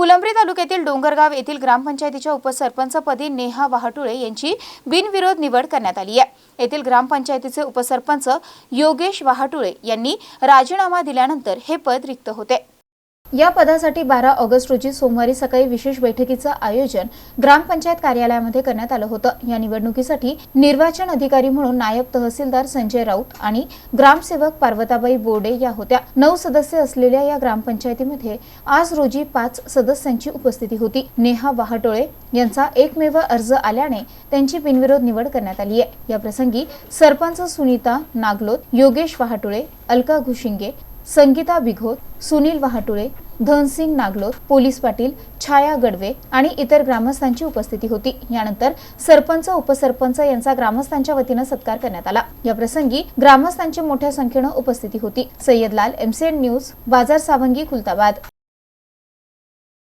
फुलंब्री तालुक्यातील डोंगरगाव येथील ग्रामपंचायतीच्या उपसरपंचपदी नेहा वाहटुळे यांची बिनविरोध निवड करण्यात आली आहे. येथील ग्रामपंचायतीचे उपसरपंच योगेश वाहटुळे यांनी राजीनामा दिल्यानंतर हे पद रिक्त होते. या पदासाठी बारा ऑगस्ट रोजी सोमवारी सकाळी विशेष बैठकीचं आयोजन ग्रामपंचायत कार्यालयामध्ये करण्यात आलं होतं. या निवडणुकीसाठी निर्वाचन अधिकारी म्हणून नायब तहसीलदार संजय राऊत आणि ग्रामसेवक पार्वताबाई बोर्डे या होत्या. नऊ सदस्य असलेल्या या ग्रामपंचायतीमध्ये आज रोजी पाच सदस्यांची उपस्थिती होती. नेहा वाहटोळे यांचा एकमेव अर्ज आल्याने त्यांची बिनविरोध निवड करण्यात आली आहे. या प्रसंगी सरपंच सुनीता नागलोत योगेश वाहटोळे अलका घुशिंगे संगीता बिघोत सुनील वाहटुळे धनसिंग नागलोत पोलीस पाटील छाया गडवे आणि इतर ग्रामस्थांची उपस्थिती होती. यानंतर सरपंच उपसरपंच यांचा ग्रामस्थांच्या वतीनं सत्कार करण्यात आला. या प्रसंगी ग्रामस्थांची मोठ्या संख्येनं उपस्थिती होती. सय्यद लाल एमसीएन न्यूज बाजार सावंगी खुलताबाद.